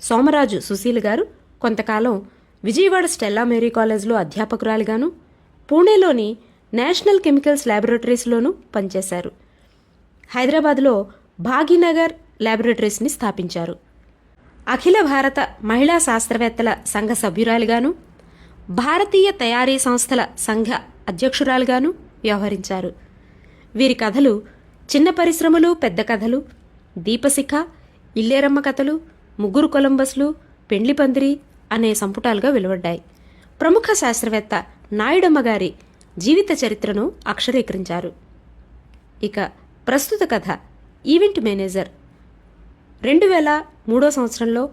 సోమరాజు సుశీల్ గారు కొంతకాలం Vijayawada Stella Mary కాలేజ్లో అధ్యాపకురాలిగాను పూణేలోని నేషనల్ కెమికల్స్ ల్యాబొరేటరీస్లోనూ పనిచేశారు. హైదరాబాద్లో భాగీనగర్ ల్యాబొరేటరీస్ని స్థాపించారు. అఖిల భారత మహిళా శాస్త్రవేత్తల సంఘ సభ్యురాలిగాను భారతీయ తయారీ సంస్థల సంఘ అధ్యక్షురాలుగాను వ్యవహరించారు. వీరి కథలు చిన్న పరిశ్రమలు పెద్ద కథలు దీపశిఖ ఇల్లేరమ్మ కథలు ముగ్గురు కొలంబస్లు పెండ్లి పందిరి అనే సంపుటాలుగా వెలువడ్డాయి. ప్రముఖ శాస్త్రవేత్త నాయుడమ్మ గారి జీవిత చరిత్రను అక్షరీకరించారు. ఇక ప్రస్తుత కథ ఈవెంట్ మేనేజర్. రెండు వేల మూడో సంవత్సరంలో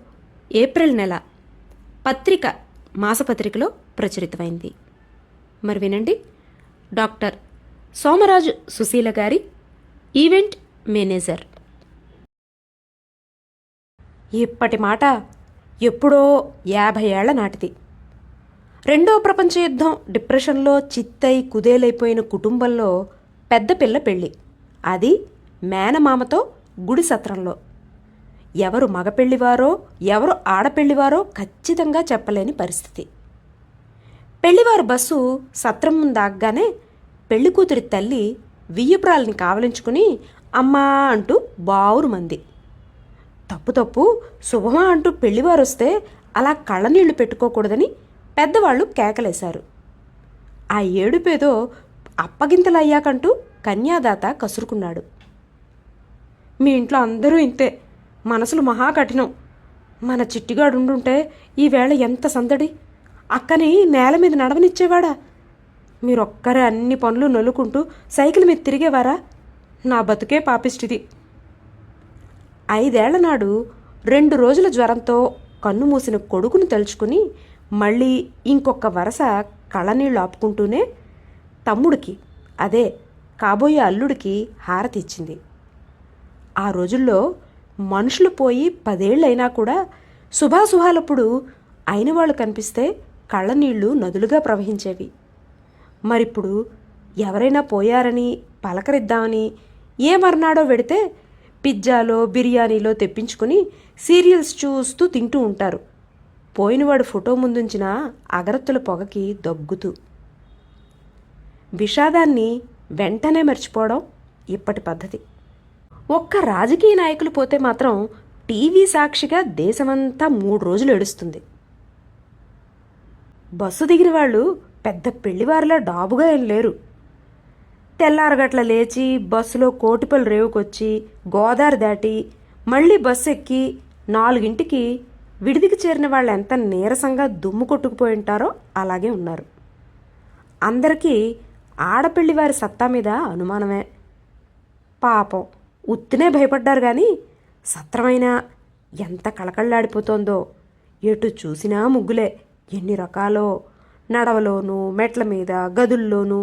ఏప్రిల్ నెల పత్రిక మాసపత్రికలో ప్రచురితమైంది. మరి వినండి. డాక్టర్ సోమరాజు సుశీల గారి ఈవెంట్ మేనేజర్. ఇప్పటి మాట ఎప్పుడో యాభై ఏళ్ళ నాటిది. రెండో ప్రపంచ యుద్ధం డిప్రెషన్లో చిత్తై కుదేలైపోయిన కుటుంబంలో పెద్ద పిల్ల పెళ్ళి. అది మేనమామతో గుడి సత్రంలో. ఎవరు మగపెళ్ళివారో ఎవరు ఆడపెళ్ళివారో ఖచ్చితంగా చెప్పలేని పరిస్థితి. పెళ్ళివారు బస్సు సత్రం ముందాగ్గానే ఆగగానే పెళ్ళి కూతురి తల్లి వియ్యపురాలని కావలించుకుని అమ్మా అంటూ బావురు మంది తప్పు తప్పు శుభమా అంటూ పెళ్ళివారు వస్తే అలా కళ్ళనీళ్ళు పెట్టుకోకూడదని పెద్దవాళ్ళు కేకలేశారు. ఆ ఏడుపేదో అప్పగింతలయ్యాకంటూ కన్యాదాత కసురుకున్నాడు. మీ ఇంట్లో అందరూ ఇంతే మనసులు మహా కఠినం మన చిట్టిగాడుంటే ఈవేళ ఎంత సందడి? అక్కని నేల మీద నడవనిచ్చేవాడా? మీరొక్కరే అన్ని పనులు నొల్లుకుంటూ సైకిల్ మీద తిరిగేవారా? నా బతుకే పాపిష్టిది. ఐదేళ్ళ నాడు రెండు రోజుల జ్వరంతో కన్ను మూసిన కొడుకును తలుచుకుని మళ్ళీ ఇంకొక వరస కళ్ళనీళ్ళు ఆపుకుంటూనే తమ్ముడికి అదే కాబోయే అల్లుడికి హారతి ఇచ్చింది. ఆ రోజుల్లో మనుషులు పోయి పదేళ్ళైనా కూడా శుభాశుభాలప్పుడు అయిన వాళ్ళు కనిపిస్తే కళ్ళనీళ్ళు నదులుగా ప్రవహించేవి. మరిప్పుడు ఎవరైనా పోయారని పలకరిద్దామని ఏ మర్నాడో వెడితే పిజ్జాలో బిర్యానీలో తెప్పించుకుని సీరియల్స్ చూస్తూ తింటూ ఉంటారు. పోయినవాడు ఫోటో ముందుంచిన అగరత్తుల పొగకి దగ్గుతూ. విషాదాన్ని వెంటనే మర్చిపోవడం ఇప్పటి పద్ధతి. ఒక్క రాజకీయ నాయకులు పోతే మాత్రం టీవీ సాక్షిగా దేశమంతా మూడు రోజులు ఏడుస్తుంది. బస్సు దిగిన వాళ్ళు పెద్ద పెళ్ళివారిలా డాబుగా ఏం లేరు. తెల్లారగట్ల లేచి బస్సులో కోటిపల్లి రేవుకొచ్చి గోదావరి దాటి మళ్ళీ బస్సు ఎక్కి నాలుగింటికి విడిదికి చేరిన వాళ్ళు ఎంత నీరసంగా దుమ్ము కొట్టుకుపోయి ఉంటారో అలాగే ఉన్నారు. అందరికీ ఆడపిల్లి వారి సత్తా మీద అనుమానమే. పాపం ఉత్తినే భయపడ్డారు కానీ సత్రమైనా ఎంత కళకళ్ళాడిపోతోందో ఎటు చూసినా ముగ్గులే ఎన్ని రకాలో నడవలోనూ మెట్ల మీద గదుల్లోనూ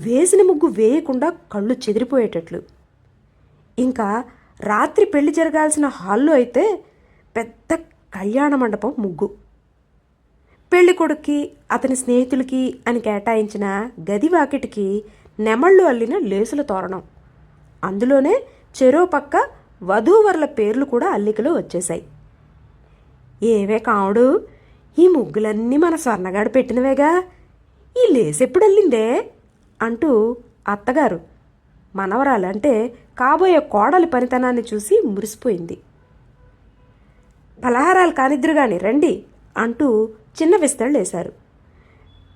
వేసిన ముగ్గు వేయకుండా కళ్ళు చెదిరిపోయేటట్లు. ఇంకా రాత్రి పెళ్ళి జరగాల్సిన హాల్లో అయితే పెద్ద కళ్యాణ మండపం ముగ్గు. పెళ్ళి కొడుక్కి అతని స్నేహితులకి అని కేటాయించిన గది వాకిటికి నెమళ్ళు అల్లిన లేసుల తోరణం. అందులోనే చెరో పక్క వధూవరుల పేర్లు కూడా అల్లికలు వచ్చేశాయి. ఏవే కావుడు ఈ ముగ్గులన్నీ మన స్వర్ణగాడు పెట్టినవేగా? ఈ లేసెప్పుడు అల్లిందే? అంటూ అత్తగారు మనవరాలు అంటే కాబోయే కోడలి పనితనాన్ని చూసి మురిసిపోయింది. పలహారాలు కానిద్దరు గాని రండి అంటూ చిన్న విస్తళ్ళేశారు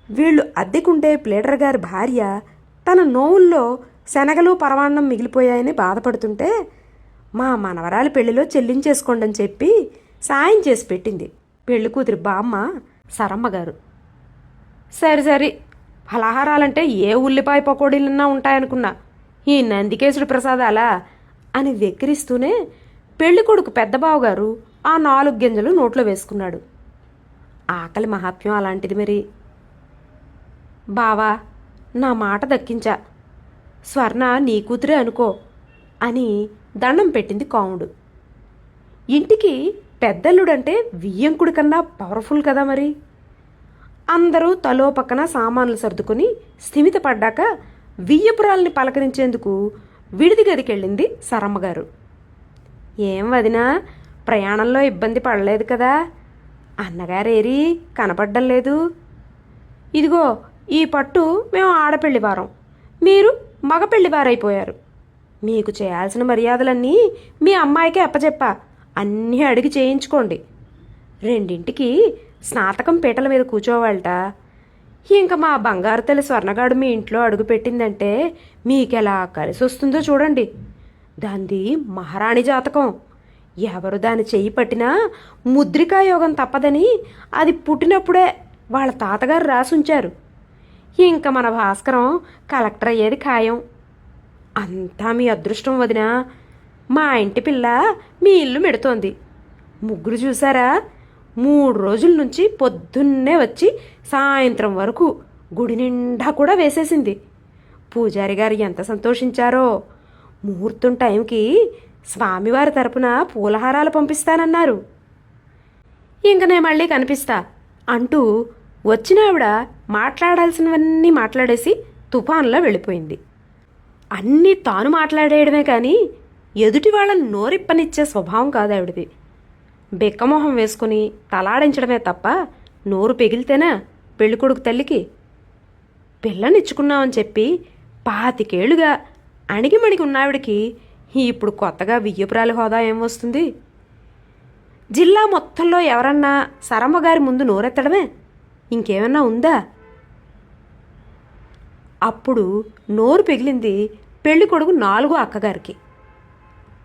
వీళ్ళు అద్దెకుంటే ప్లేడర్ గారి భార్య తన నోవుల్లో శనగలు పరమాన్నం మిగిలిపోయాయని బాధపడుతుంటే మా మనవరాలి పెళ్ళిలో చెల్లించేసుకోండి అని చెప్పి సాయం చేసి పెట్టింది. పెళ్ళి కూతురి బామ్మ సరమ్మగారు గారు. సరే ఫలహారాలంటే ఏ ఉల్లిపాయ పకోడీలన్నా ఉంటాయనుకున్నా. ఈ నందికేశుడి ప్రసాదాలా అని వెక్కిరిస్తూనే పెళ్ళికొడుకు కొడుకు ఆ నాలుగు గింజలు నోట్లో వేసుకున్నాడు. ఆకలి మహాత్మ్యం అలాంటిది మరి. బావా నా మాట దక్కించా. స్వర్ణ నీ కూతురే అనుకో అని దండం పెట్టింది కాముడు. ఇంటికి పెద్దల్లుడంటే వియ్యంకుడి కన్నా పవర్ఫుల్ కదా మరి. అందరూ తలో పక్కన సామాన్లు సర్దుకుని స్థిమితపడ్డాక వియ్యపురాల్ని పలకరించేందుకు విడిది గదికెళ్ళింది సరమ్మగారు ఏం వదినా ప్రయాణంలో ఇబ్బంది పడలేదు కదా? అన్నగారేరి కనపడ్డం లేదు. ఇదిగో ఈ పట్టు మేము ఆడపెళ్ళివారం మీరు మగపెళ్ళివారైపోయారు మీకు చేయాల్సిన మర్యాదలన్నీ మీ అమ్మాయికే అప్పచెప్ప అన్నీ అడిగి చేయించుకోండి. రెండింటికి స్నాతకం పీటల మీద కూర్చోవాలట. ఇంకా మా బంగారు తల్లి స్వర్ణగాడు మీ ఇంట్లో అడుగు పెట్టిందంటే మీకెలా కలిసి వస్తుందో చూడండి. దాంది మహారాణి జాతకం. ఎవరు దాని చెయ్యి పట్టినా ముద్రికా యోగం తప్పదని అది పుట్టినప్పుడే వాళ్ళ తాతగారు రాసుంచారు. ఇంకా మన భాస్కరం కలెక్టర్ అయ్యేది ఖాయం. అంతా మీ అదృష్టం వదినా. మా ఇంటి పిల్ల మీ ఇల్లు మెడుతోంది. ముగ్గురు చూసారా? మూడు రోజుల నుంచి పొద్దున్నే వచ్చి సాయంత్రం వరకు గుడి నిండా కూడా వేసేసింది. పూజారి గారు ఎంత సంతోషించారో. ముహూర్తం టైంకి స్వామివారి తరపున పూలహారాలు పంపిస్తానన్నారు. ఇంక నేను మళ్ళీ కనిపిస్తా అంటూ వచ్చిన ఆవిడ మాట్లాడాల్సినవన్నీ మాట్లాడేసి తుఫాన్లో వెళ్ళిపోయింది. అన్నీ తాను మాట్లాడేయడమే కానీ ఎదుటి వాళ్ళని నోరిప్పనిచ్చే స్వభావం కాదు ఆవిడది. బెక్కమొహం వేసుకుని తలాడించడమే తప్ప నోరు పెగిలితేనా పెళ్ళికొడుకు తల్లికి? పిల్లనిచ్చుకున్నామని చెప్పి పాతికేళ్ళుగా అణిగిమణిగి ఉన్నావిడికి ఇప్పుడు కొత్తగా వియ్యపురాలి హోదా ఏం వస్తుంది? జిల్లా మొత్తంలో ఎవరన్నా సరమ్మగారి ముందు నోరెత్తడమే? ఇంకేమన్నా ఉందా? అప్పుడు నోరు పెగిలింది పెళ్ళి కొడుకు నాలుగో అక్కగారికి.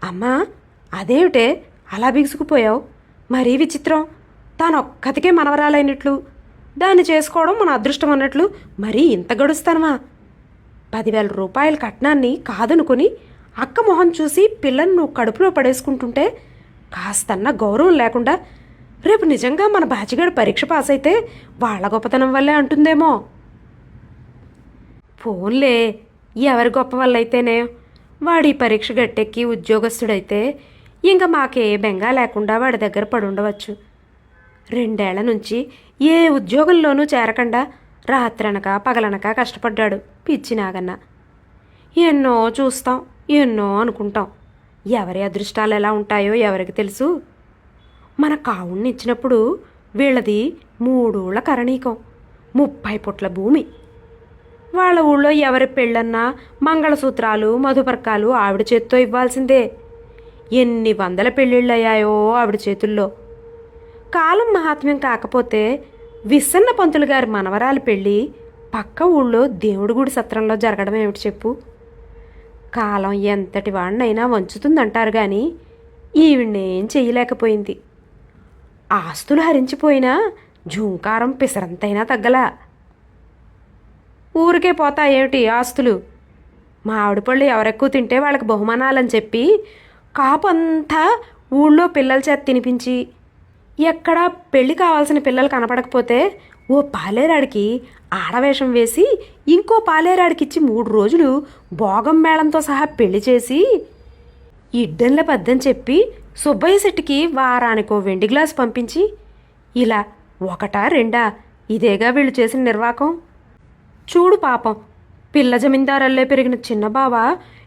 అమ్మా అదేమిటే? అలా బిగుసుకుపోయావు? మరీ విచిత్రం. తానొక్కతికే మనవరాలైనట్లు. దాన్ని చేసుకోవడం మన అదృష్టం అన్నట్లు మరీ ఇంత గడుస్తానమా? పదివేల రూపాయల కట్నాన్ని కాదనుకుని అక్క మొహం చూసి పిల్లని నువ్వు కడుపులో పడేసుకుంటుంటే కాస్తన్న గౌరవం లేకుండా రేపు నిజంగా మన బాచిగాడు పరీక్ష పాస్ అయితే వాళ్ళ గొప్పతనం వల్లే అంటుందేమో. ఫోన్లే ఎవరి గొప్ప వాళ్ళైతేనే వాడి పరీక్ష గట్టెక్కి ఉద్యోగస్తుడైతే ఇంకా మాకే బెంగా లేకుండా వాడి దగ్గర పడుండవచ్చు రెండేళ్ళ నుంచి ఏ ఉద్యోగంలోనూ చేరకుండా రాత్రనక పగలనక కష్టపడ్డాడు పిచ్చి నాగన్న. ఎన్నో చూస్తాం ఎన్నో అనుకుంటాం. ఎవరి అదృష్టాలు ఎలా ఉంటాయో ఎవరికి తెలుసు? మన కావుణ్ణి ఇచ్చినప్పుడు వీళ్ళది మూడూళ్ళ కరణీకం ముప్పై పుట్ల భూమి. వాళ్ళ ఊళ్ళో ఎవరి పెళ్ళన్నా మంగళసూత్రాలు మధుపర్కాలు ఆవిడ చేత్తో ఇవ్వాల్సిందే. ఎన్ని వందల పెళ్ళిళ్ళయ్యాయో ఆవిడ చేతుల్లో. కాలం మహాత్మ్యం కాకపోతే విస్సన్న పంతులు గారి మనవరాలి పెళ్ళి పక్క ఊళ్ళో దేవుడి గుడి సత్రంలో జరగడం ఏమిటి చెప్పు? కాలం ఎంతటి వాడినైనా వంచుతుందంటారు కానీ ఈవిడేం చెయ్యలేకపోయింది. ఆస్తులు హరించిపోయినా జూంకారం పిసరంతైనా తగ్గలా. ఊరికే పోతా ఏమిటి ఆస్తులు? మామిడి పళ్ళు ఎవరెక్కువ తింటే వాళ్ళకి బహుమానాలని చెప్పి కాపంతా ఊళ్ళో పిల్లల చేత తినిపించి ఎక్కడా పెళ్ళి కావాల్సిన పిల్లలు కనపడకపోతే ఓ పాలేరాడికి ఆడవేషం వేసి ఇంకో పాలేరాడికిచ్చి మూడు రోజులు భోగం మేళంతో సహా పెళ్ళి చేసి ఇడ్డంల పద్దని చెప్పి సుబ్బయ్య శెట్టికి వారానికో వెండి గ్లాస్ పంపించి ఇలా ఒకటా రెండా ఇదేగా వీళ్ళు చేసిన నిర్వాకం? చూడు పాపం పిల్ల జమీందారల్లే పెరిగిన చిన్న బావ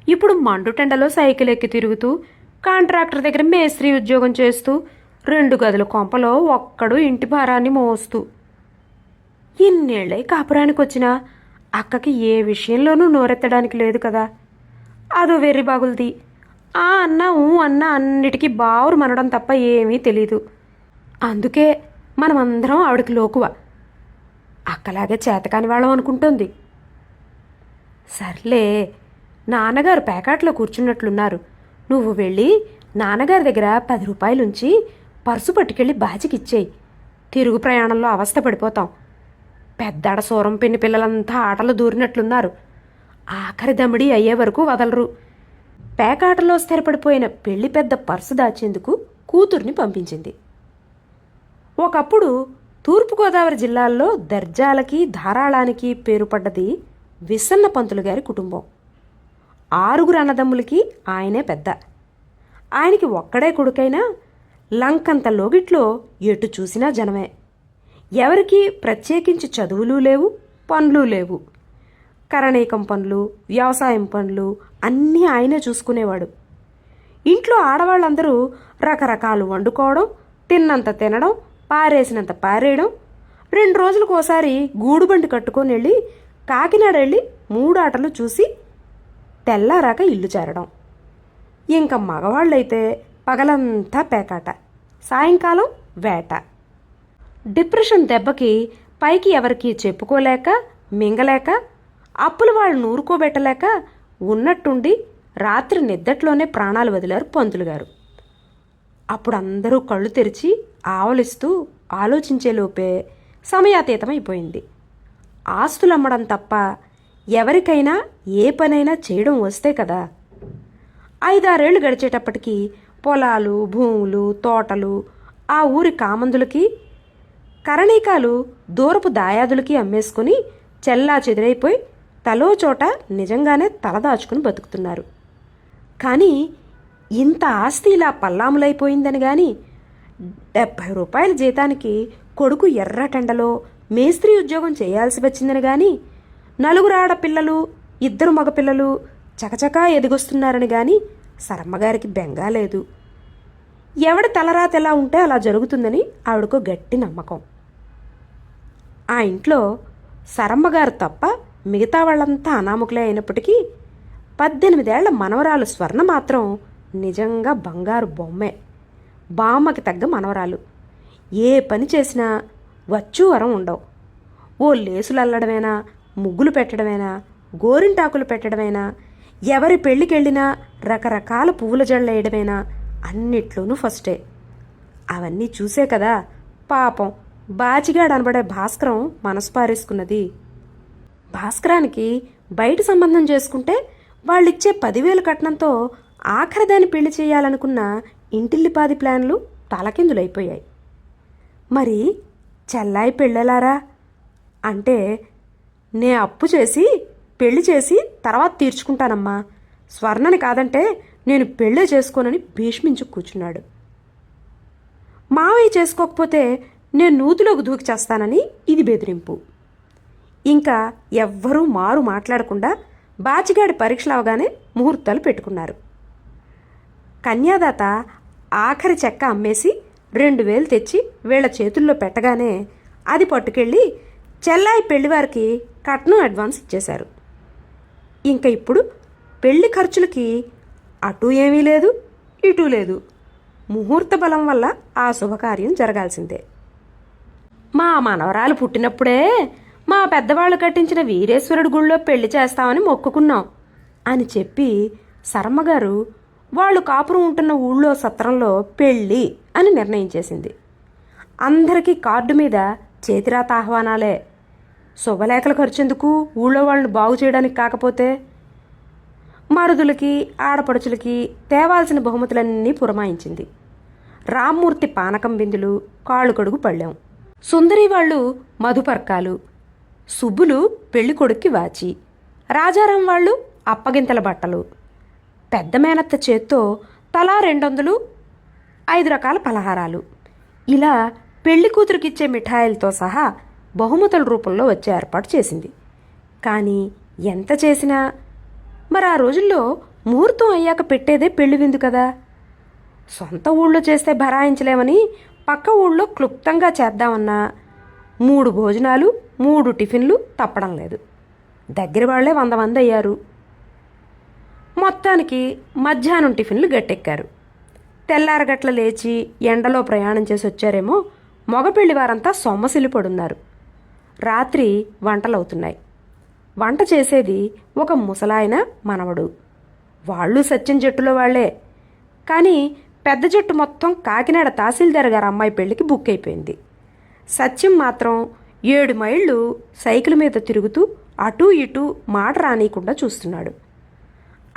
ఇప్పుడు మండుటెండలో సైకిల్ ఎక్కి తిరుగుతూ కాంట్రాక్టర్ దగ్గర మేస్త్రి ఉద్యోగం చేస్తూ రెండు గదుల కొంపలో ఒక్కడు ఇంటి భారాన్ని మోస్తూ ఇన్నేళ్ళై కాపురానికి వచ్చినా అక్కకి ఏ విషయంలోనూ నోరెత్తడానికి లేదు కదా. అదో వెర్రి బాగులది. ఆ అన్న ఊ అన్న అన్నిటికీ బావురు మనడం తప్ప ఏమీ తెలీదు. అందుకే మనమందరం ఆవిడకి లోకువ. అక్కలాగే చేతకాని వాళ్ళం అనుకుంటోంది. సర్లే నాన్నగారు పేకాట్లో కూర్చున్నట్లున్నారు. నువ్వు వెళ్ళి నాన్నగారి దగ్గర పది రూపాయలుంచి పర్సు పట్టుకెళ్ళి బాచికిచ్చేయి తిరుగు ప్రయాణంలో అవస్థ పడిపోతాం. పెద్దడ సూరం పిన్ని పిల్లలంతా ఆటలు దూరినట్లున్నారు. ఆఖరి దమిడి అయ్యే వరకు వదలరు. పేకాటలో స్థిరపడిపోయిన పెళ్ళి పెద్ద పర్సు దాచేందుకు కూతుర్ని పంపించింది. ఒకప్పుడు తూర్పుగోదావరి జిల్లాల్లో దర్జాలకి ధారాళానికి పేరుపడ్డది విసన్న పంతులు గారి కుటుంబం. ఆరుగురు అన్నదమ్ములకి ఆయనే పెద్ద. ఆయనకి ఒక్కడే కొడుకైనా లంకంత లోగిట్లో ఎటు చూసినా జనమే. ఎవరికి ప్రత్యేకించి చదువులు లేవు పనులు లేవు. కరణీకం పనులు వ్యవసాయం పనులు అన్నీ ఆయనే చూసుకునేవాడు. ఇంట్లో ఆడవాళ్ళందరూ రకరకాలు వండుకోవడం తిన్నంత తినడం పారేసినంత పారేయడం రెండు రోజులకు ఒకసారి గూడుబండి కట్టుకొని వెళ్ళి కాకినాడ వెళ్ళి మూడు ఆటలు చూసి తెల్లారాక ఇల్లు చేరడం. ఇంకా మగవాళ్ళైతే పగలంతా పేకాట సాయంకాలం వేట. డిప్రెషన్ దెబ్బకి పైకి ఎవరికి చెప్పుకోలేక మింగలేక అప్పులు వాళ్ళు నూరుకోబెట్టలేక ఉన్నట్టుండి రాత్రి నిద్దట్లోనే ప్రాణాలు వదిలారు పంతులు గారు. అప్పుడు అందరూ కళ్ళు తెరిచి ఆవలిస్తూ ఆలోచించేలోపే సమయాతీతం అయిపోయింది ఆస్తులు అమ్మడం తప్ప ఎవరికైనా ఏ పనైనా చేయడం వస్తే కదా. ఐదారేళ్ళు గడిచేటప్పటికి పొలాలు భూములు తోటలు ఆ ఊరి కామందులకి కరణీకాలు దూరపు దాయాదులకి అమ్మేసుకుని చెల్లా చెదిరైపోయి తలో చోట నిజంగానే తలదాచుకుని బతుకుతున్నారు. కానీ ఇంత ఆస్తి ఇలా పల్లాములైపోయిందని కానీ డెబ్భై రూపాయల జీతానికి కొడుకు ఎర్రటెండలో మేస్త్రి ఉద్యోగం చేయాల్సి వచ్చిందని కానీ నలుగురు ఆడపిల్లలు ఇద్దరు మగపిల్లలు చకచకా ఎదిగొస్తున్నారని గాని సరమ్మగారికి బెంగా లేదు. ఎవడి తలరాత ఎలా ఉంటే అలా జరుగుతుందని ఆవిడకు గట్టి నమ్మకం. ఆ ఇంట్లో సరమ్మగారు తప్ప మిగతా వాళ్ళంతా అనామకులే అయినప్పటికీ పద్దెనిమిదేళ్ళ మనవరాలు స్వర్ణ మాత్రం నిజంగా బంగారు బొమ్మే. బామ్మకి తగ్గ మనవరాలు. ఏ పని చేసినా వచ్చు వరం ఉండవు. ఓ లేసులు అల్లడమేనా ముగ్గులు పెట్టడమేనా? గోరింటాకులు పెట్టడమేనా? ఎవరి పెళ్ళికెళ్ళినా రకరకాల పువ్వుల జళ్ళేయడమేనా అన్నిట్లోనూ ఫస్టే. అవన్నీ చూసే కదా పాపం. బాచిగాడు అనబడే భాస్కరం మనసు పారేసుకున్నది. భాస్కరానికి బయట సంబంధం చేసుకుంటే వాళ్ళిచ్చే పదివేలు కట్నంతో ఆఖరిదాన్ని పెళ్ళి చేయాలనుకున్న ఇంటిల్లిపాది ప్లాన్లు తలకిందులైపోయాయి. మరి చెల్లాయి పెళ్ళెలారా? అంటే నే అప్పు చేసి పెళ్ళి చేసి తర్వాత తీర్చుకుంటానమ్మా. స్వర్ణని కాదంటే నేను పెళ్ళే చేసుకోనని భీష్మించు కూర్చున్నాడు మావయ్య చేసుకోకపోతే నేను నూతిలోకి దూకి చేస్తానని ఇది బెదిరింపు. ఇంకా ఎవ్వరూ మారు మాట్లాడకుండా బాచిగాడి పరీక్షలు అవగానే ముహూర్తాలు పెట్టుకున్నారు. కన్యాదాత ఆఖరి చెక్క అమ్మేసి రెండు వేలు తెచ్చి వీళ్ళ చేతుల్లో పెట్టగానే అది పట్టుకెళ్ళి చెల్లాయి పెళ్ళివారికి కట్నం అడ్వాన్స్ ఇచ్చేశారు. ఇంకా ఇప్పుడు పెళ్ళి ఖర్చులకి అటు ఏమీ లేదు ఇటు లేదు. ముహూర్త బలం వల్ల ఆ శుభకార్యం జరగాల్సిందే. మా మనవరాలు పుట్టినప్పుడే మా పెద్దవాళ్ళు కట్టించిన వీరేశ్వరుడి గుళ్ళో పెళ్ళి చేస్తామని మొక్కుకున్నాం అని చెప్పి శర్మగారు వాళ్ళు కాపురం ఉంటున్న ఊళ్ళో సత్రంలో పెళ్ళి అని నిర్ణయించేసింది అందరికీ కార్డు మీద చేతిరాత ఆహ్వానాలే. శుభలేఖలు ఖర్చెందుకు ఊళ్ళో వాళ్ళని బాగు చేయడానికి కాకపోతే మరుదులకి ఆడపడుచులకి తేవాల్సిన బహుమతులన్నీ పురమాయించింది. రామ్మూర్తి పానకం బిందులు కాళ్ళు కడుగు పళ్ళాం. సుందరి వాళ్ళు మధుపర్కాలు. సుబ్బులు పెళ్ళి కొడుక్కి వాచి. రాజారాం వాళ్ళు అప్పగింతల బట్టలు. పెద్ద మేనత్త చేత్తో తలా రెండొందలు ఐదు రకాల పలహారాలు. ఇలా పెళ్ళి కూతురికిచ్చే మిఠాయిలతో సహా బహుమతుల రూపంలో వచ్చే ఏర్పాటు చేసింది. కానీ ఎంత చేసినా మరి ఆ రోజుల్లో ముహూర్తం అయ్యాక పెట్టేదే పెళ్ళి విందు కదా. సొంత ఊళ్ళో చేస్తే భరాయించలేమని పక్క ఊళ్ళో క్లుప్తంగా చేద్దామన్నా మూడు భోజనాలు మూడు టిఫిన్లు తప్పడం లేదు. దగ్గర వాళ్ళే వంద మంది అయ్యారు. మొత్తానికి మధ్యాహ్నం టిఫిన్లు గట్టెక్కారు. తెల్లారగట్ల లేచి ఎండలో ప్రయాణం చేసి వచ్చారేమో మగపెళ్ళి వారంతా సొమ్మసిల్లిపడున్నారు. రాత్రి వంటలవుతున్నాయి. వంట చేసేది ఒక ముసలాయన మనవడు. వాళ్ళు సత్యం జట్టులో వాళ్ళే. కానీ పెద్ద జట్టు మొత్తం కాకినాడ తహసీల్దార్ గారు అమ్మాయి పెళ్ళికి బుక్ అయిపోయింది. సత్యం మాత్రం ఏడు మైళ్ళు సైకిల్ మీద తిరుగుతూ అటూ ఇటూ మాట రానియకుండా చూస్తున్నాడు.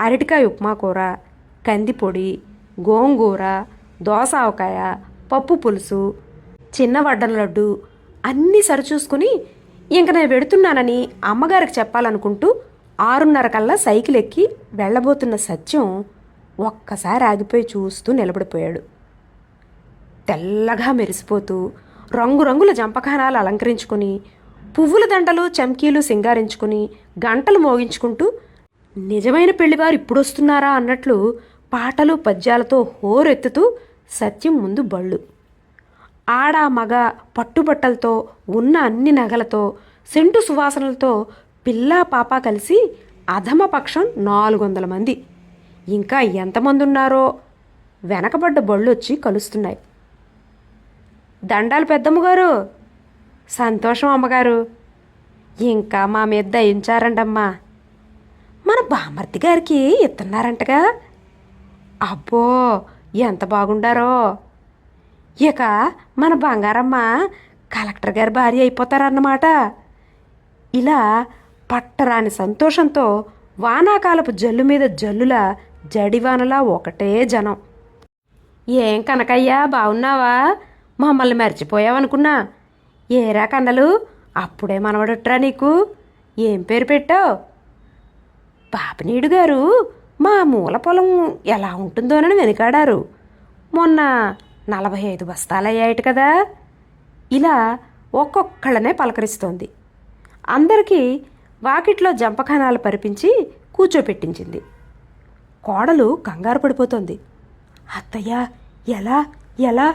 అరటికాయ ఉప్మా కూర కందిపొడి గోంగూర దోస ఆవకాయ పప్పు పులుసు చిన్న వడ్డల లడ్డు అన్నీ సరిచూసుకుని ఇంక నేను వెడుతున్నానని అమ్మగారికి చెప్పాలనుకుంటూ ఆరున్నర కల్లా సైకిల్ ఎక్కి వెళ్ళబోతున్న సత్యం ఒక్కసారి ఆగిపోయి చూస్తూ నిలబడిపోయాడు. తెల్లగా మెరిసిపోతూ రంగురంగుల జంపకానాలు అలంకరించుకుని పువ్వుల దండలు చమ్కీలు సింగారించుకుని గంటలు మోగించుకుంటూ నిజమైన పెళ్ళివారు ఇప్పుడొస్తున్నారా? అన్నట్లు పాటలు పద్యాలతో హోరెత్తుతూ సత్యం ముందు బళ్ళు. ఆడ మగ పట్టుబట్టలతో ఉన్న అన్ని నగలతో సెంటు సువాసనలతో పిల్లా పాప కలిసి అధమపక్షం నాలుగు వందల మంది. ఇంకా ఎంతమంది ఉన్నారో వెనకబడ్డ బళ్ళొచ్చి కలుస్తున్నాయి. దండాలు పెద్దమ్మగారు సంతోషం అమ్మగారు! ఇంకా మా మీద దయించారండమ్మా! మన బామర్తి గారికి ఇస్తున్నారంటగా! అబ్బో ఎంత బాగుండారో! ఇక మన బంగారమ్మ కలెక్టర్ గారి భార్య అయిపోతారన్నమాట. ఇలా పట్టరాని సంతోషంతో వానాకాలపు జల్లు మీద జల్లుల జడివానలా ఒకటే జనం. ఏం కనకయ్యా బాగున్నావా మమ్మల్ని మర్చిపోయావనుకున్నా. ఏరా కన్నలు అప్పుడే మనవడుట్రా నీకు? ఏం పేరు పెట్టావు? పాపనీడు గారు మా మూల పొలం ఎలా ఉంటుందోనని వెనుకాడారు. మొన్న నలభై ఐదు బస్తాలయ్యాయట కదా. ఇలా ఒక్కొక్కళ్ళనే పలకరిస్తోంది. అందరికీ వాకిట్లో జంపఖానాలు పరిపించి కూర్చోపెట్టించింది. కోడలు కంగారు పడిపోతోంది. అత్తయ్య ఎలా ఎలా?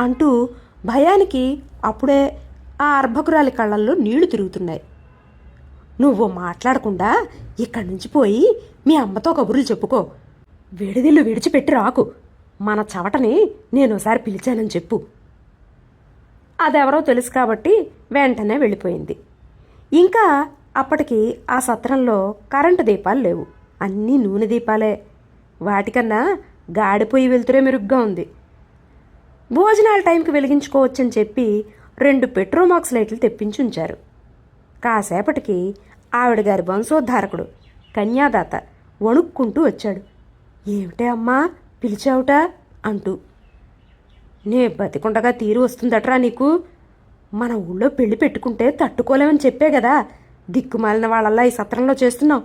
అంటూ భయానికి అప్పుడే ఆ అర్భకురాలి కళ్ళల్లో నీళ్ళు తిరుగుతున్నాయి. నువ్వు మాట్లాడకుండా ఇక్కడి నుంచి పోయి మీ అమ్మతో కబుర్లు చెప్పుకో. విడిదిల్లు విడిచిపెట్టి రాకు. మన చవటని నేను ఒకసారి పిలిచానని చెప్పు. అదెవరో తెలుసు కాబట్టి వెంటనే వెళ్ళిపోయింది. ఇంకా అప్పటికి ఆ సత్రంలో కరెంటు దీపాలు లేవు. అన్నీ నూనె దీపాలే. వాటికన్నా గాడిపోయి వెళ్తురే మెరుగ్గా ఉంది. భోజనాల టైంకి వెలిగించుకోవచ్చని చెప్పి రెండు పెట్రోమాక్స్ లైట్లు తెప్పించి ఉంచారు. కాసేపటికి ఆవిడ గారి వంశోద్ధారకుడు కన్యాదాత వణుక్కుంటూ వచ్చాడు. ఏమిటే అమ్మా? పిలిచావుట అంటూ. నే బతికుండగా తీరు వస్తుందట్రా నీకు? మన ఊళ్ళో పెళ్ళి పెట్టుకుంటే తట్టుకోలేమని చెప్పే కదా దిక్కుమాలిన వాళ్ళల్లా ఈ సత్రంలో చేస్తున్నావు.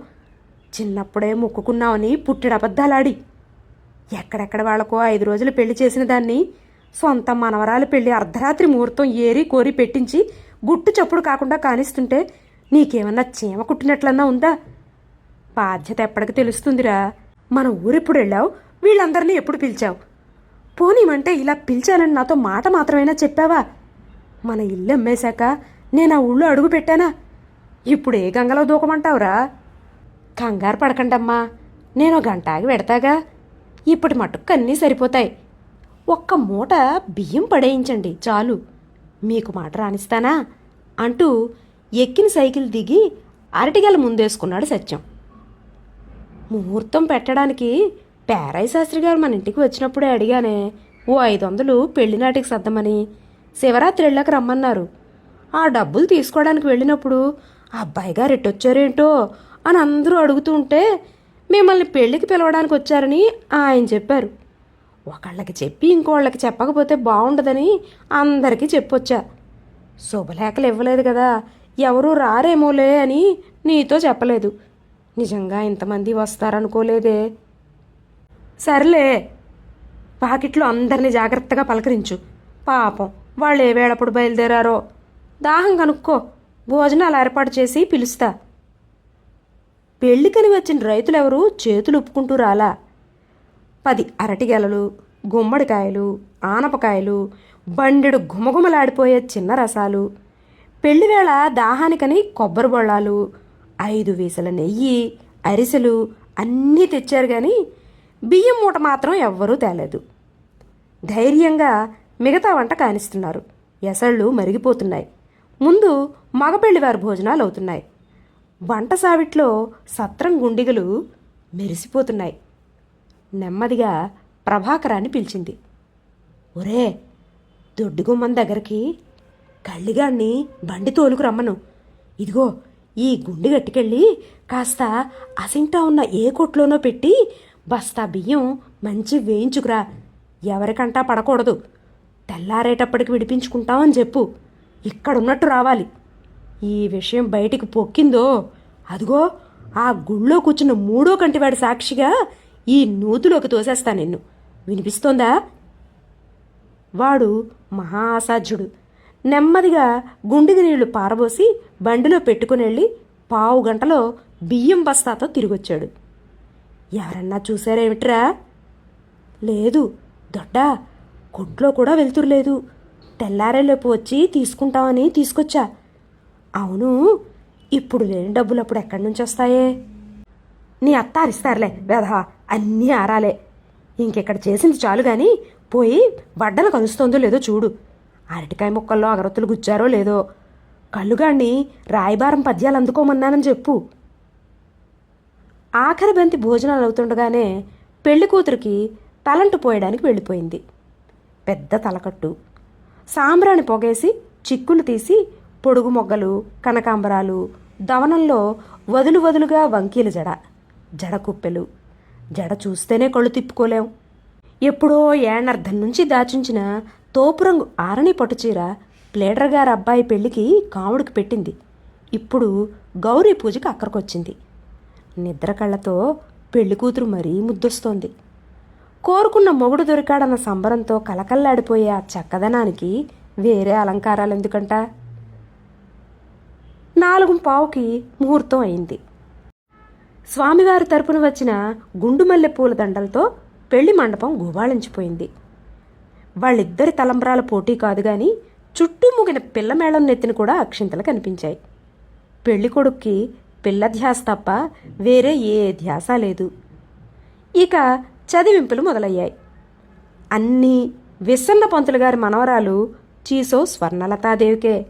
చిన్నప్పుడే మొక్కుకున్నావని పుట్టిన అబద్ధాలాడి. ఎక్కడెక్కడ వాళ్ళకో ఐదు రోజులు పెళ్ళి చేసిన దాన్ని సొంత మనవరాలు పెళ్ళి అర్ధరాత్రి ముహూర్తం ఏరి కోరి పెట్టించి గుట్టు చప్పుడు కాకుండా కానిస్తుంటే నీకేమన్నా చీమ కుట్టినట్లన్నా ఉందా? బాధ్యత ఎప్పటికి తెలుస్తుందిరా. మన ఊరెప్పుడు వెళ్ళావు? వీళ్ళందరినీ ఎప్పుడు పిలిచావు? పోనీమంటే ఇలా పిలిచానని నాతో మాట మాత్రమైనా చెప్పావా? మన ఇల్లు అమ్మేశాక నేను ఆ ఊళ్ళో అడుగు పెట్టానా? ఇప్పుడు ఏ గంగలో దూకమంటావురా? కంగారు పడకండమ్మా. నేను ఒక గంట ఆగి పెడతాగా. ఇప్పటి మటుకు అన్నీ సరిపోతాయి. ఒక్క మూట బియ్యం పడేయించండి చాలు. మీకు మాట రానిస్తానా? అంటూ ఎక్కిన సైకిల్ దిగి అరటిగల ముందేసుకున్నాడు సత్యం. ముహూర్తం పెట్టడానికి పేరాయి శాస్త్రి గారు మన ఇంటికి వచ్చినప్పుడే అడిగానే ఓ ఐదు వందలు పెళ్ళినాటికి సర్దమని. శివరాత్రి వెళ్ళాక రమ్మన్నారు. ఆ డబ్బులు తీసుకోవడానికి వెళ్ళినప్పుడు ఆ అబ్బాయి గారు ఎట్టొచ్చారేంటో అని అందరూ అడుగుతూ ఉంటే మిమ్మల్ని పెళ్ళికి పిలవడానికి వచ్చారని ఆయన చెప్పారు. ఒకళ్ళకి చెప్పి ఇంకోళ్ళకి చెప్పకపోతే బాగుండదని అందరికీ చెప్పొచ్చా. శుభలేఖలు ఇవ్వలేదు కదా ఎవరూ రారేమోలే అని నీతో చెప్పలేదు. నిజంగా ఇంతమంది వస్తారనుకోలేదే. సర్లే పాకిట్లో అందరినీ జాగ్రత్తగా పలకరించు. పాపం వాళ్ళు ఏ వేళప్పుడు బయలుదేరారో. దాహం కనుక్కో భోజనాలు ఏర్పాటు చేసి పిలుస్తా. పెళ్ళికని వచ్చిన రైతులెవరూ చేతులు ఉప్పుకుంటూ రాలా. పది అరటిగెలలు గుమ్మడికాయలు ఆనపకాయలు బండెడు గుమగుమలాడిపోయే చిన్న రసాలు. పెళ్ళివేళ దాహానికని కొబ్బరి బొళ్ళాలు ఐదు వీసల నెయ్యి అరిసెలు అన్నీ తెచ్చారు కానీ బియ్యం మూట మాత్రం ఎవ్వరూ తేలేదు. ధైర్యంగా మిగతా వంట కానిస్తున్నారు. ఎసళ్ళు మరిగిపోతున్నాయి. ముందు మగపెళ్ళివారి భోజనాలు అవుతున్నాయి. వంట సావిట్లో సత్రం గుండిగలు మెరిసిపోతున్నాయి. నెమ్మదిగా ప్రభాకరాన్ని పిలిచింది. ఒరే దొడ్డుగుమ్మం దగ్గరికి కళ్ళిగాన్ని బండి తోలుకు రమ్మను. ఇదిగో ఈ గుండి గట్టుకెళ్ళి కాస్త అసింటా ఉన్న ఏ కొట్లోనో పెట్టి బస్తా బియ్యం మంచి వేయించుకురా. ఎవరికంటా పడకూడదు. తెల్లారేటప్పటికి విడిపించుకుంటామని చెప్పు. ఇక్కడున్నట్టు రావాలి. ఈ విషయం బయటికి పొక్కిందో అదిగో ఆ గుళ్ళో కూర్చున్న మూడో కంటివాడి సాక్షిగా ఈ నూతులోకి తోసేస్తా నిన్ను. వినిపిస్తోందా? వాడు మహా అసాధ్యుడు నెమ్మదిగా గుండెకి నీళ్ళు పారబోసి బండిలో పెట్టుకుని వెళ్ళి పావు గంటలో బియ్యం బస్తాతో తిరిగొచ్చాడు. ఎవరన్నా చూసారేమిట్రా లేదు దొడ్డా కొట్లో కూడా వెళ్తురులేదు తెల్లారేలోపు వచ్చి తీసుకుంటామని తీసుకొచ్చా. అవును ఇప్పుడు లేని డబ్బులు అప్పుడు ఎక్కడి నుంచి వస్తాయే? నీ అత్త అరిస్తారులే వేధా అన్నీ ఆరాలే. ఇంకెక్కడ చేసింది చాలు కానీ పోయి వడ్డలు కలుస్తోందో లేదో చూడు. అరటికాయ ముక్కల్లో అగరత్తులు గుచ్చారో లేదో. కళ్ళుగాణ్ణి రాయబారం పద్యాలు అందుకోమన్నానని చెప్పు. ఆఖరి బంతి భోజనాలు అవుతుండగానే పెళ్ళి కూతురికి తలంటు పోయడానికి వెళ్ళిపోయింది. పెద్ద తలకట్టు. సాంబ్రాణి పొగేసి చిక్కులు తీసి పొడుగు మొగ్గలు కనకాంబరాలు దవనంలో వదులు వదులుగా వంకీల జడ జడ కుప్పెలు. జడ చూస్తేనే కళ్ళు తిప్పుకోలేం. ఎప్పుడో ఏణర్థం నుంచి దాచుంచిన తోపు రంగు ఆరణి పట్టుచీర ప్లేడర్ గారు అబ్బాయి పెళ్ళికి కాముడికి పెట్టింది. ఇప్పుడు గౌరీ పూజకి అక్కడికొచ్చింది. నిద్ర కళ్ళతో పెళ్ళి కూతురు మరీ ముద్దొస్తోంది. కోరుకున్న మొగుడు దొరికాడన్న సంబరంతో కలకల్లాడిపోయే ఆ చక్కదనానికి వేరే అలంకారాలు ఎందుకంట నాలుగు పావుకి ముహూర్తం అయింది. స్వామివారి తరపున వచ్చిన గుండుమల్లె పూల దండలతో పెళ్ళి మండపం గుబాళించిపోయింది వాళ్ళిద్దరి తలంబ్రాల పోటీ కాదు గాని చుట్టూ ముగిన పిల్లమేళం నెత్తిన కూడా అక్షింతలు కనిపించాయి. పెళ్ళి కొడుక్కి పిల్ల ధ్యాస తప్ప వేరే ఏ ధ్యాస లేదు. ఇక చదివింపులు మొదలయ్యాయి. అన్నీ విసన్న పంతులు గారి మనవరాలు చీసో స్వర్ణలతాదేవికే.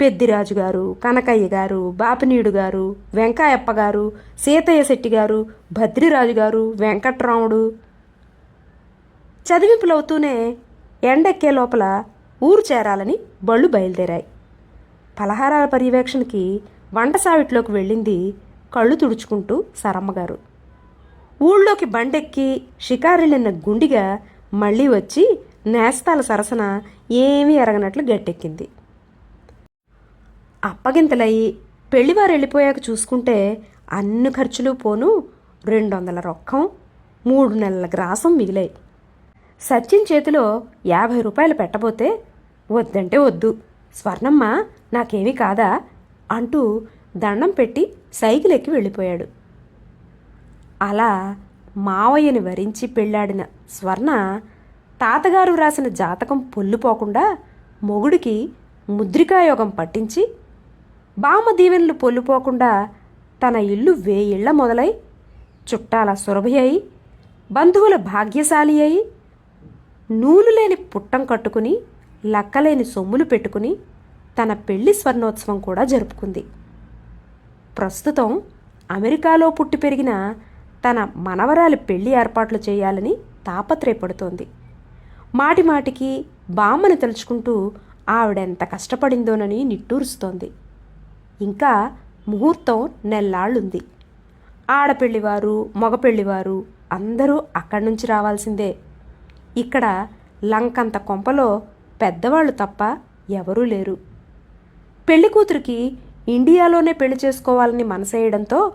పెద్దిరాజు గారు కనకయ్య గారు బాపినీడు గారు వెంకాయప్ప గారు సీతయ్య శెట్టి గారు భద్రిరాజు గారు వెంకట్రాముడు. చదివింపులవుతూనే ఎండెక్కే లోపల ఊరు చేరాలని బళ్ళు బయలుదేరాయి. పలహారాల పర్యవేక్షణకి వంట సావిట్లోకి వెళ్ళింది కళ్ళు తుడుచుకుంటూ సరమ్మగారు. ఊళ్ళోకి బండెక్కి షికారిలిన్న గుండిగా మళ్ళీ వచ్చి నేస్తాల సరసన ఏమీ ఎరగనట్లు గట్టెక్కింది. అప్పగింతలయ్యి పెళ్ళివారు వెళ్ళిపోయాక చూసుకుంటే అన్ని ఖర్చులు పోను రెండు వందల రొక్కం మూడు నెలల గ్రాసం మిగిలాయి. సచిన్ చేతిలో యాభై రూపాయలు పెట్టబోతే వద్దంటే వద్దు. స్వర్ణమ్మ నాకేమీ కాదా? అంటూ దండం పెట్టి సైకిల్ ఎక్కి వెళ్ళిపోయాడు. అలా మావయ్యని వరించి పెళ్ళాడిన స్వర్ణ తాతగారు రాసిన జాతకం పొల్లుపోకుండా మొగుడికి ముద్రికాయోగం పట్టించి బామ దీవెనలు పొల్లుపోకుండా తన ఇల్లు వేయిళ్ళ మొదలై చుట్టాల సురభి అయి బంధువుల భాగ్యశాలి అయి నూలు లేని పుట్టం కట్టుకుని లక్కలేని సొమ్ములు పెట్టుకుని తన పెళ్ళి స్వర్ణోత్సవం కూడా జరుపుకుంది. ప్రస్తుతం అమెరికాలో పుట్టి పెరిగిన తన మనవరాలి పెళ్ళి ఏర్పాట్లు చేయాలని తాపత్రయపడుతోంది. మాటిమాటికి బామ్మని తలుచుకుంటూ ఆవిడెంత కష్టపడిందోనని నిట్టూరుస్తోంది. ఇంకా ముహూర్తం నెల్లాళ్ళుంది. ఆడపెళ్ళివారు మగపెళ్ళివారు అందరూ అక్కడి నుంచి రావాల్సిందే. ఇక్కడ లంకంత కొంపలో పెద్దవాళ్ళు తప్ప ఎవరూ లేరు. పెళ్ళి కూతురికి ఇండియాలోనే పెళ్ళి చేసుకోవాలని మనసేయడంతో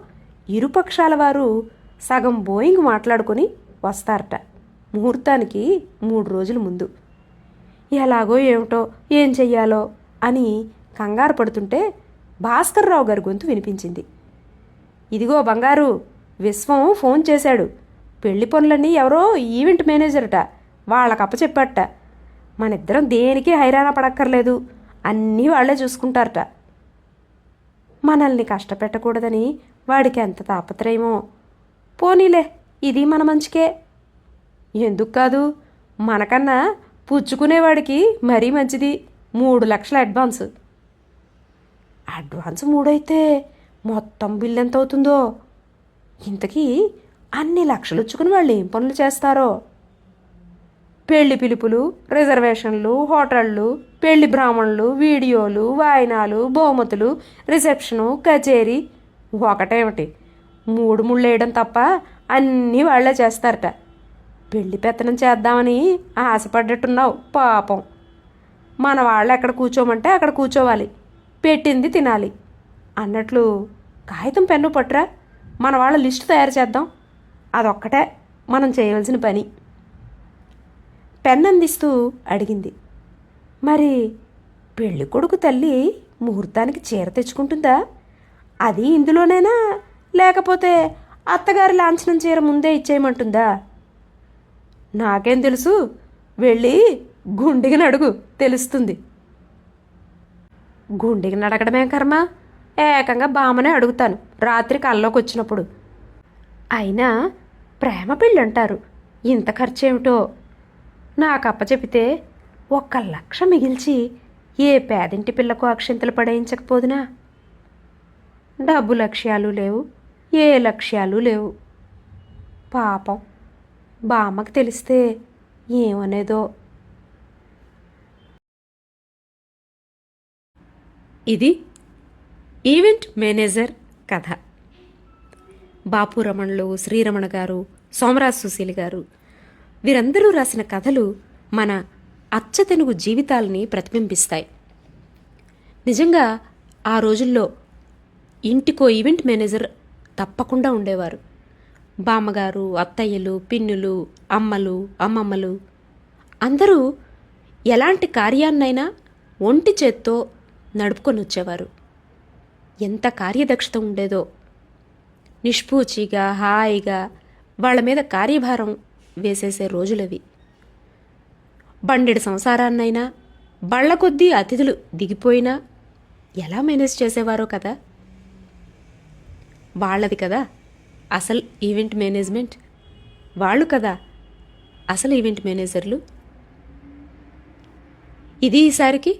ఇరుపక్షాల వారు సగం బోయింగ్ మాట్లాడుకొని వస్తారట. ముహూర్తానికి మూడు రోజుల ముందు. ఎలాగో ఏమిటో ఏం చెయ్యాలో అని కంగారు పడుతుంటే భాస్కర్రావు గారి గొంతు వినిపించింది. ఇదిగో బంగారు విశ్వం ఫోన్ చేశాడు. పెళ్ళి పనులన్నీ ఎవరో ఈవెంట్ మేనేజర్ట వాళ్ళకి అప్పచెప్పట మనిద్దరం దేనికి హైరాణ పడక్కర్లేదు. అన్నీ వాళ్ళే చూసుకుంటారట. మనల్ని కష్టపెట్టకూడదని వాడికి ఎంత తాపత్రయమో. పోనీలే ఇది మన మంచికే. ఎందుకు కాదు మనకన్నా పుచ్చుకునేవాడికి మరీ మంచిది మూడు లక్షల అడ్వాన్స్. అడ్వాన్స్ మూడైతే మొత్తం బిల్ ఎంత అవుతుందో ఇంతకీ అన్ని లక్షలు ఇచ్చుకుని వాళ్ళు ఏం పనులు చేస్తారో? పెళ్ళి పిలుపులు రిజర్వేషన్లు హోటళ్ళు పెళ్ళి బ్రాహ్మణులు వీడియోలు వాయినాలు బహుమతులు రిసెప్షను కచేరీ ఒకటేమిటి? మూడు ముళ్ళేయడం తప్ప అన్నీ వాళ్ళే చేస్తారట. పెళ్ళి పెత్తనం చేద్దామని ఆశపడ్డట్టున్నావు పాపం. మన వాళ్ళు ఎక్కడ కూర్చోమంటే అక్కడ కూర్చోవాలి. పెట్టింది తినాలి. అన్నట్లు కాగితం పెన్ను పట్టురా. మన వాళ్ళ లిస్టు తయారు చేద్దాం. అదొక్కటే. మనం చేయవలసిన పని. పెన్ అందిస్తూ అడిగింది. మరి పెళ్ళి కొడుకు తల్లి ముహూర్తానికి చీర తెచ్చుకుంటుందా? అది ఇందులోనేనా? లేకపోతే అత్తగారి లాంఛనం చీర ముందే ఇచ్చేయమంటుందా? నాకేం తెలుసు. వెళ్ళి గుండికి అడుగు తెలుస్తుంది. గుండికి అడగడమే కర్మ. ఏకంగా బామనే అడుగుతాను. రాత్రి కల్లోకి వచ్చినప్పుడు అయినా ప్రేమ పెళ్ళి అంటారు ఇంత ఖర్చేమిటో? నాకు అప్పచెపితే ఒక్క లక్ష మిగిల్చి ఏ పేదింటి పిల్లకు అక్షింతలు పడేయించకపోదునా? డబ్బు లక్ష్యాలు లేవు ఏ లక్ష్యాలు లేవు. పాపం బామ్మకు తెలిస్తే ఏమనేదో. ఇది ఈవెంట్ మేనేజర్ కథ. బాపురమణలు శ్రీరమణ గారు సోమరాజ్ సుశీల్ గారు వీరందరూ రాసిన కథలు మన అచ్చతెనుగు జీవితాలని ప్రతిబింబిస్తాయి. నిజంగా ఆ రోజుల్లో ఇంటికో ఈవెంట్ మేనేజర్ తప్పకుండా ఉండేవారు. బామ్మగారు అత్తయ్యలు పిన్నులు అమ్మలు అమ్మమ్మలు. అందరూ ఎలాంటి కార్యాన్నైనా ఒంటి చేత్తో నడుపుకొని వచ్చేవారు ఎంత కార్యదక్షత ఉండేదో. నిష్పూచిగా హాయిగా వాళ్ళ మీద కార్యభారం వేసేసే రోజులవి. బండెడు సంసారాన్నైనా బళ్ళ కొద్దీ అతిథులు దిగిపోయినా ఎలా మేనేజ్ చేసేవారో కదా? వాళ్ళది కదా అసలు ఈవెంట్ మేనేజ్మెంట్. వాళ్ళు కదా అసలు ఈవెంట్ మేనేజర్లు. ఇది ఈసారికి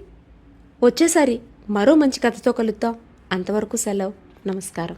వచ్చేసారి మరో మంచి కథతో కలుద్దాం. అంతవరకు సెలవు. నమస్కారం.